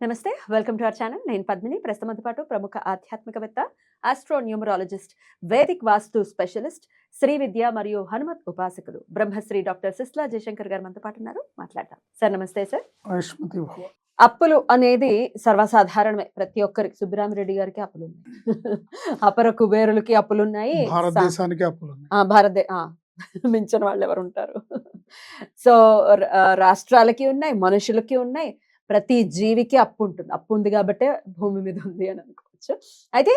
నమస్తే welcome to our channel. నేను పద్మిని. ప్రస్తుతంతో పాటు ప్రముఖ ఆధ్యాత్మికవేత్త astro numerologist Vedic vastu specialist Shri Vidya మరియు హనుమత్ ఉపాసకులు బ్రహ్మశ్రీ డాక్టర్ సిస్లా జయశంకర్ గారు మనతో పాటు ఉన్నారు. మాట్లాడదాం. సార్ నమస్తే సార్. అప్పులు అనేది సర్వసాధారణమే. ప్రతి ఒక్కరికి సుబ్బరామిరెడ్డి గారికి అప్పులు ఉన్నాయి అపర కుబేరులకి అప్పులు ఉన్నాయి భారతదేశానికి అప్పులు భారతదే మించిన వాళ్ళు ఎవరు ఉంటారు సో రాష్ట్రాలకి ఉన్నాయి మనుషులకి ఉన్నాయి. ప్రతి జీవికి అప్పు ఉంటుంది. అప్పు ఉంది కాబట్టే భూమి మీద ఉంది అని అనుకోవచ్చు. అయితే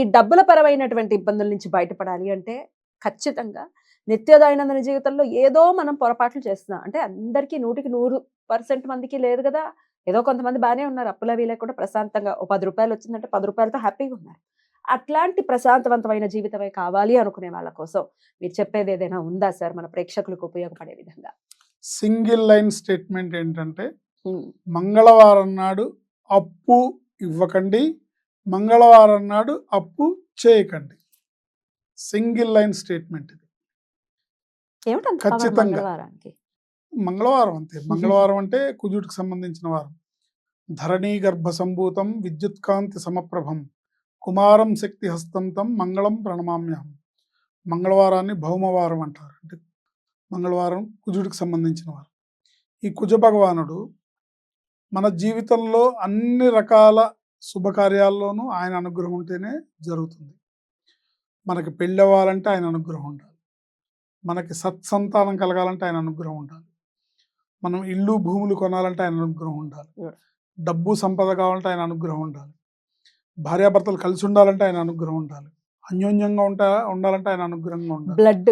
ఈ డబ్బుల పరమైనటువంటి ఇబ్బందుల నుంచి బయటపడాలి అంటే ఖచ్చితంగా నిత్య దైనందిన జీవితంలో ఏదో మనం పొరపాట్లు చేస్తున్నాం అంటే అందరికీ నూటికి నూరు పర్సెంట్ మందికి లేదు కదా ఏదో కొంతమంది బాగానే ఉన్నారు. అప్పుల అవి లేకుండా ప్రశాంతంగా ఓ పది రూపాయలు వచ్చిందంటే పది రూపాయలతో హ్యాపీగా ఉన్నారు. అట్లాంటి ప్రశాంతవంతమైన జీవితమే కావాలి అనుకునే వాళ్ళ కోసం మీరు చెప్పేది ఏదైనా ఉందా సార్? మన ప్రేక్షకులకు ఉపయోగపడే విధంగా. సింగిల్ లైన్ స్టేట్మెంట్ ఏంటంటే మంగళవారం నాడు అప్పు ఇవ్వకండి. మంగళవారం నాడు అప్పు చేయకండి. సింగిల్ లైన్ స్టేట్మెంట్ ఇది. ఖచ్చితంగా. మంగళవారం అంతే. మంగళవారం అంటే కుజుడికి సంబంధించిన వారం. ధరణీ గర్భ సంభూతం విద్యుత్ కాంతి సమప్రభం. కుమారం శక్తి హస్తంతం మంగళం ప్రణమామ్యాం మంగళవారాన్ని భౌమవారం అంటారు. అంటే మంగళవారం కుజుడికి సంబంధించిన వారం. ఈ కుజ భగవానుడు మన జీవితంలో అన్ని రకాల శుభకార్యాల్లోనూ ఆయన అనుగ్రహం ఉంటేనే జరుగుతుంది. మనకి పెళ్ళి అవ్వాలంటే ఆయన అనుగ్రహం ఉండాలి. మనకి సత్సంతానం కలగాలంటే ఆయన అనుగ్రహం ఉండాలి. మనం ఇల్లు భూములు కొనాలంటే ఆయన అనుగ్రహం ఉండాలి. డబ్బు సంపద కావాలంటే ఆయన అనుగ్రహం ఉండాలి. భార్యాభర్తలు కలిసి ఉండాలంటే ఆయన అనుగ్రహం ఉండాలి. అన్యోన్యంగా ఉంటా ఉండాలంటే ఆయన అనుగ్రహంగా ఉండాలి. Blood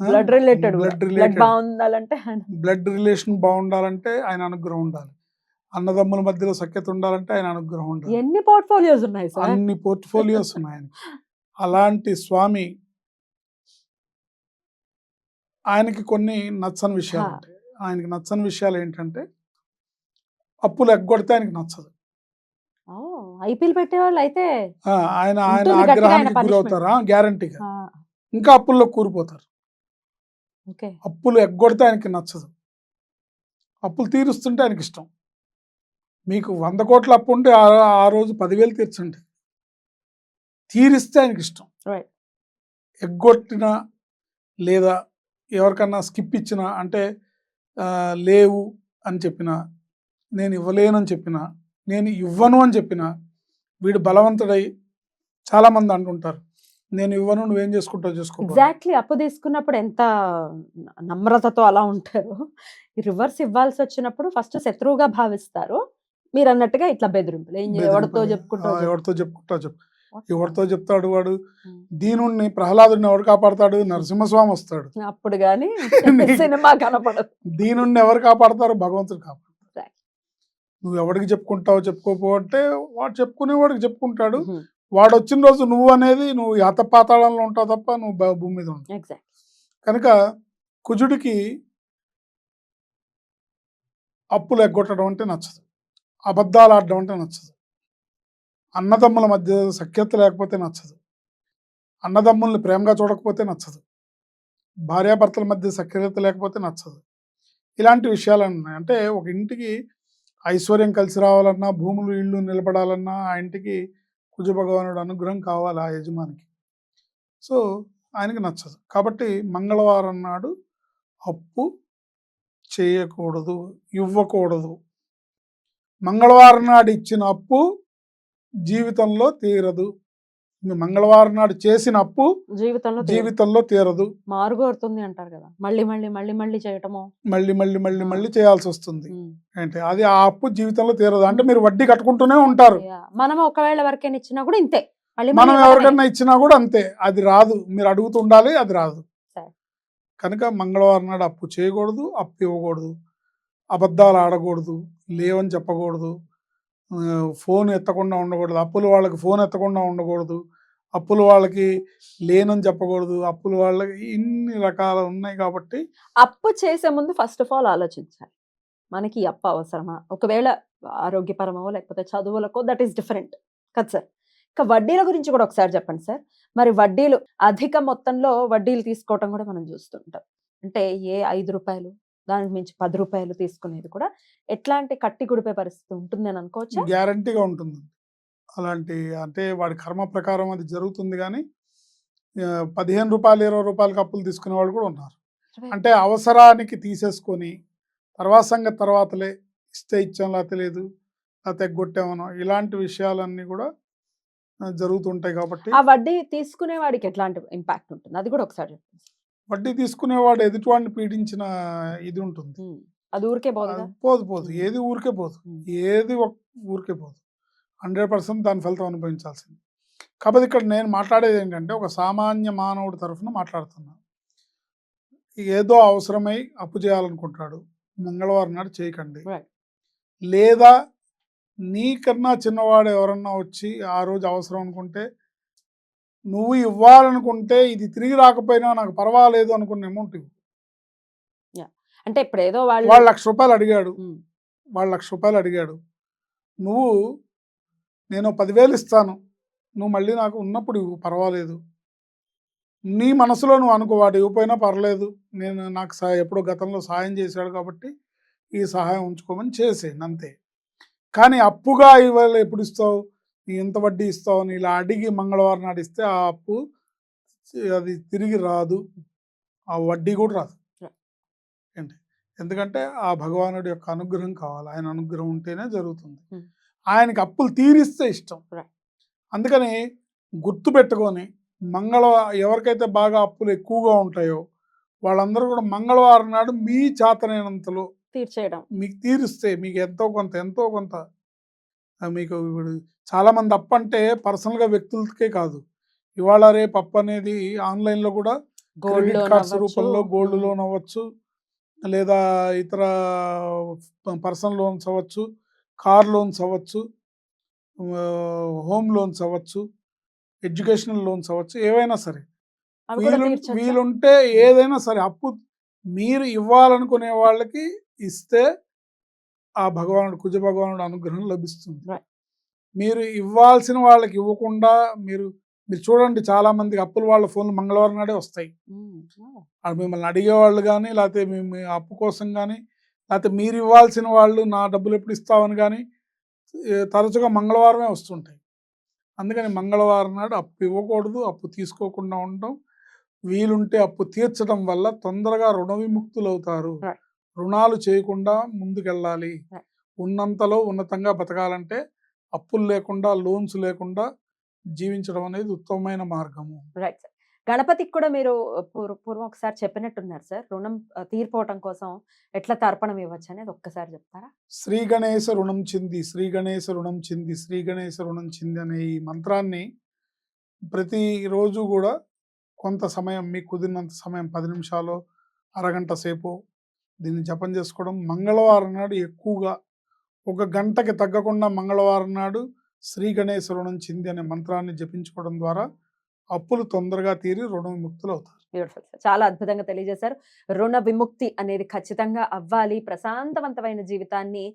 blood related blood blood related. బాగుండాలంటే బ్లడ్ రిలేషన్ బాగుండాలంటే ఆయన అనుగ్రహం ఉండాలి. అన్నదమ్ముల మధ్యలో సఖ్యత ఉండాలంటే ఆయన అనుగ్రహం ఉండాలి. ఎన్ని పోర్ట్ఫోలియోస్ ఉన్నాయి సార్? అన్ని పోర్ట్ఫోలియోస్ ఉన్నాయి. అలాంటి స్వామి ఆయనకి కొన్ని నచ్చని విషయాలు. ఉంటాయి. ఆయనకి నచ్చని విషయాలు ఏంటంటే అప్పులు ఎగ్గొడితే ఆయనకి నచ్చదు. ఐపీఎల్ పెట్టేవాళ్ళు అయితే ఆ, ఆయన ఆయన ఆగ్రహానికి గురవుతారా? గ్యారంటీగా ఇంకా అప్పుల్లో కూరిపోతారు అప్పులు ఎగ్గొడితే ఆయనకి నచ్చదు. అప్పులు తీరుస్తుంటే ఆయనకి ఇష్టం. మీకు వంద కోట్ల అప్పు ఉంటే ఆ- రోజు పదివేలు తీర్చండి. తీరిస్తే ఆయనకి ఇష్టం. ఎగ్గొట్టిన లేదా ఎవరికన్నా స్కిప్ ఇచ్చిన అంటే లేవు అని చెప్పిన నేను ఇవ్వలేను అని చెప్పిన నేను ఇవ్వను అని చెప్పిన వీడు బలవంతుడై చాలామంది అంటుంటారు నేను ఇవ్వను నువ్వేం చేసుకుంటావు చేసుకో ఎగ్జాక్ట్లీ అప్పు తీసుకున్నప్పుడు ఎంత నమ్రతతో అలా ఉంటారు. రివర్స్ ఇవ్వాల్సి వచ్చినప్పుడు ఫస్ట్ శత్రువుగా భావిస్తారు. మీరు అన్నట్టుగా ఇట్లా బెదిరింపులు. ఏం ఎవరితో ఆ, ఎవరితో చెప్పుకుంటా చెప్పు. ఎవరితో చెప్తాడు వాడు. దీనుణ్ణి ప్రహ్లాదుని ఎవరు కాపాడతాడు? నరసింహస్వామి వస్తాడు. అప్పుడు కానీ సినిమా కనపడదు. దీనుణ్ణి ఎవరు కాపాడతారు? భగవంతుడు Right. నువ్వు ఎవరికి చెప్పుకుంటావు చెప్పుకోపో అంటే వాడు చెప్పుకునేవాడికి చెప్పుకుంటాడు. వాడు వచ్చిన రోజు నువ్వు అనేది నువ్వు యాత పాతాళంలో ఉంటావు తప్ప నువ్వు భూమి మీద ఉంటావు కనుక కుజుడికి అప్పులు ఎగ్గొట్టడం అంటే నచ్చదు. అబద్ధాలు ఆడడం అంటే నచ్చదు. అన్నదమ్ముల మధ్య సఖ్యత లేకపోతే నచ్చదు. అన్నదమ్ముల్ని ప్రేమగా చూడకపోతే నచ్చదు. భార్యాభర్తల మధ్య సఖ్యత లేకపోతే నచ్చదు. ఇలాంటి విషయాలు ఉన్నాయి అంటే ఒక ఇంటికి ఐశ్వర్యం కలిసి రావాలన్నా భూములు ఇళ్ళు నిలబడాలన్నా ఆ ఇంటికి కుజ భగవానుడు అనుగ్రహం కావాలి ఆ యజమానికి. సో ఆయనకి నచ్చదు. కాబట్టి మంగళవారం నాడు అప్పు చేయకూడదు ఇవ్వకూడదు. మంగళవారం నాడు ఇచ్చిన అప్పు జీవితంలో తీరదు. మంగళవారం నాడు చేసిన అప్పు జీవితంలో. జీవితంలో తీరదు. మారుగోరుతుంది అంటారు కదా. మళ్ళీ మళ్ళీ మళ్ళీ మళ్ళీ చేయటము? మళ్ళీ మళ్ళీ మళ్ళీ మళ్ళీ చేయాల్సి వస్తుంది. ఏంటి అది ఆ అప్పు జీవితంలో తీరదు. అంటే మీరు వడ్డీ కట్టుకుంటూనే ఉంటారు. మనం ఒకవేళ ఎవరికైనా ఇచ్చినా కూడా ఇంతే. మనం. ఎవరికన్నా ఇచ్చినా కూడా అంతే. అది రాదు. మీరు అడుగుతుండాలి అది రాదు. కనుక మంగళవారం నాడు అప్పు చేయకూడదు అప్పు ఇవ్వకూడదు. అబద్ధాలు ఆడకూడదు లేవని చెప్పకూడదు ఫోన్ ఎత్తకుండా ఉండకూడదు అప్పులు వాళ్ళకి ఫోన్ ఎత్తకుండా ఉండకూడదు అప్పులు వాళ్ళకి లేనని చెప్పకూడదు అప్పులు వాళ్ళకి ఇన్ని రకాలు ఉన్నాయి కాబట్టి అప్పు చేసే ముందు ఫస్ట్ ఆఫ్ ఆల్ ఆలోచించాలి. మనకి అప్పు అవసరమా? ఒకవేళ ఆరోగ్యపరమో లేకపోతే చదువులకో దట్ ఈస్ డిఫరెంట్ కదా సార్. ఇంకా వడ్డీల గురించి కూడా ఒకసారి చెప్పండి సార్. మరి వడ్డీలు అధిక మొత్తంలో వడ్డీలు తీసుకోవటం కూడా మనం చూస్తుంటాం. అంటే ఏ ఐదు రూపాయలు దానికి మించి పది రూపాయలు తీసుకునేది కూడా ఎట్లాంటి కట్టి గుడిపే పరిస్థితి ఉంటుంది అని అనుకోవచ్చా? గ్యారంటీగా ఉంటుంది. అలాంటి అంటే వాడి కర్మ ప్రకారం అది జరుగుతుంది కానీ పదిహేను రూపాయలు ఇరవై రూపాయలకి అప్పులు తీసుకునే వాళ్ళు కూడా ఉన్నారు. అంటే అవసరానికి తీసేసుకొని తర్వాత సంగతి తర్వాతలే ఇస్తే ఇచ్చాం లేకపోతే లేదు లేకపోతే ఎగ్గొట్టామనో ఇలాంటి విషయాలన్నీ కూడా జరుగుతుంటాయి కాబట్టి ఆ వడ్డీ తీసుకునే వాడికి ఎట్లాంటి ఇంపాక్ట్ ఉంటుంది? అది కూడా ఒకసారి. వడ్డీ తీసుకునేవాడు ఎదుటివాడిని పీడించిన ఇది ఉంటుంది. అది ఊరికే పోదు పోదు. ఉమ్. ఏది ఊరికే పోదు. ఏది ఒక ఊరికే పోదు. హండ్రెడ్ పర్సెంట్ దాని ఫలితం అనుభవించాల్సింది. కాకపోతే ఇక్కడ నేను మాట్లాడేది ఏంటంటే ఒక సామాన్య మానవుడి తరఫున మాట్లాడుతున్నాను ఏదో అవసరమై అప్పు చేయాలనుకుంటాడు. మంగళవారం నాడు చేయకండి. లేదా నీకన్నా చిన్నవాడు ఎవరన్నా వచ్చి ఆ రోజు అవసరం అనుకుంటే నువ్వు ఇవ్వాలనుకుంటే ఇది తిరిగి రాకపోయినా నాకు పర్వాలేదు అనుకున్న అమౌంట్ ఇవ్వు. అంటే ఇప్పుడు ఏదో వాళ్ళు వాడు లక్ష రూపాయలు అడిగాడు. వాడు లక్ష రూపాయలు అడిగాడు. నువ్వు నేను పదివేలు ఇస్తాను. నువ్వు మళ్ళీ నాకు ఉన్నప్పుడు ఇవ్వు పర్వాలేదు. నీ మనసులో నువ్వు అనుకో వాడు ఇవ్వపోయినా పర్లేదు. నేను నాకు సా ఎప్పుడో గతంలో సహాయం చేశాడు కాబట్టి ఈ సహాయం ఉంచుకోమని చేసేయండి అంతే. కానీ అప్పుగా ఇవాళ ఎప్పుడు ఇస్తావు? నీ ఎంత వడ్డీ ఇస్తావు అని ఇలా అడిగి మంగళవారం నాడు ఇస్తే ఆ అప్పు అది తిరిగి రాదు. ఆ వడ్డీ కూడా రాదు. ఏంటి? ఎందుకంటే ఆ భగవానుడి యొక్క అనుగ్రహం కావాలి. ఆయన అనుగ్రహం ఉంటేనే జరుగుతుంది. ఆయనకి అప్పులు తీరిస్తే ఇష్టం. అందుకని గుర్తు పెట్టుకొని మంగళ ఎవరికైతే బాగా అప్పులు ఎక్కువగా ఉంటాయో వాళ్ళందరూ కూడా మంగళవారం నాడు మీ చేతనైనంతలో తీర్చేయడం. మీకు తీరిస్తే మీకు ఎంతో కొంత ఎంతో కొంత మీకు ఇప్పుడు చాలా మంది అప్పు అంటే పర్సనల్గా వ్యక్తులకే కాదు ఇవాళ రేపు అప్పు అనేది ఆన్లైన్లో కూడా గోల్డ్ క్రెడిట్ కార్డ్స్. రూపంలో గోల్డ్. లోన్ అవ్వచ్చు లేదా ఇతర పర్సనల్ లోన్స్ అవ్వచ్చు కార్ లోన్స్ అవ్వచ్చు హోమ్ లోన్స్ అవ్వచ్చు ఎడ్యుకేషనల్ లోన్స్ అవ్వచ్చు ఏవైనా సరే వీలు? వీలుంటే ఏదైనా సరే అప్పు మీరు ఇవ్వాలనుకునే వాళ్ళకి ఇస్తే ఆ భగవానుడు కుజ భగవానుడు అనుగ్రహం లభిస్తుంది. మీరు ఇవ్వాల్సిన వాళ్ళకి ఇవ్వకుండా మీరు మీరు చూడండి చాలా మందికి అప్పుల వాళ్ళ ఫోన్లు మంగళవారం నాడే వస్తాయి. అది మిమ్మల్ని అడిగేవాళ్ళు కానీ లేకపోతే మీ అప్పు కోసం కానీ లేకపోతే మీరు ఇవ్వాల్సిన వాళ్ళు నా డబ్బులు ఎప్పుడు ఇస్తామని కానీ తరచుగా మంగళవారమే వస్తుంటాయి అందుకని మంగళవారం నాడు అప్పు ఇవ్వకూడదు అప్పు తీసుకోకుండా ఉండడం వీలుంటే అప్పు తీర్చడం వల్ల తొందరగా రుణ విముక్తులు అవుతారు. రుణాలు చేయకుండా ముందుకెళ్ళాలి. ఉన్నంతలో ఉన్నతంగా బతకాలంటే అప్పులు లేకుండా లోన్స్ లేకుండా జీవించడం అనేది ఉత్తమమైన మార్గము. Right sir. గణపతికి కూడా మీరు పూర్వ- ఒకసారి చెప్పినట్టున్నారు సార్. రుణం తీర్పోవటం కోసం ఎట్లా తర్పణం ఇవ్వచ్చు అనేది ఒక్కసారి చెప్తారా? శ్రీ గణేశ రుణం చింది శ్రీ గణేశ రుణం చింది శ్రీ గణేశ రుణం చింది అనే ఈ మంత్రాన్ని ప్రతిరోజు కూడా కొంత సమయం మీకు కుదిరినంత సమయం పది నిమిషాలు అరగంట సేపు దీన్ని జపం చేసుకోవడం. మంగళవారం నాడు ఎక్కువగా ఒక గంటకి తగ్గకుండా మంగళవారం నాడు శ్రీ గణేశ రుణం చింది అనే మంత్రాన్ని జపించుకోవడం ద్వారా అప్పులు తొందరగా తీరి రుణ విముక్తులు అవుతారు. బ్యూటిఫుల్ చాలా అద్భుతంగా తెలియజేశారు. రుణ విముక్తి అనేది ఖచ్చితంగా అవ్వాలి. ప్రశాంతవంతమైన జీవితాన్ని